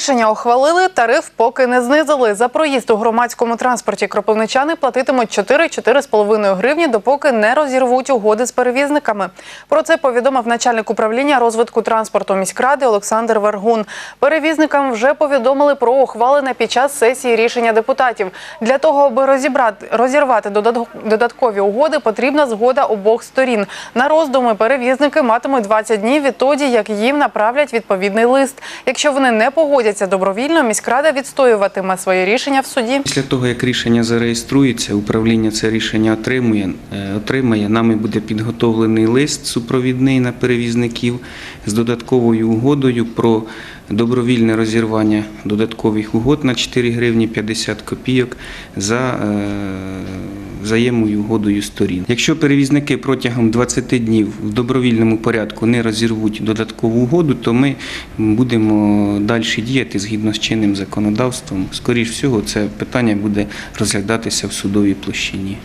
Рішення ухвалили, тариф поки не знизили. За проїзд у громадському транспорті кропивничани платитимуть 4-4,5 гривні, допоки не розірвуть угоди з перевізниками. Про це повідомив начальник управління розвитку транспорту міськради Олександр Вергун. Перевізникам вже повідомили про ухвалене під час сесії рішення депутатів. Для того, аби розібрати розірвати додаткові угоди, потрібна згода обох сторін. На роздуми перевізники матимуть 20 днів відтоді, як їм направлять відповідний лист. Якщо вони не погодяться добровільно, міськрада відстоюватиме своє рішення в суді. Після того, як рішення зареєструється, управління це рішення отримує, е, отримає. Нами буде підготовлений лист супровідний на перевізників з додатковою угодою про добровільне розірвання додаткових угод на 4 гривні 50 копійок за взаємною угодою сторін. Якщо перевізники протягом 20 днів в добровільному порядку не розірвуть додаткову угоду, то ми будемо далі діяти згідно з чинним законодавством. Скоріш всього, це питання буде розглядатися в судовій площині.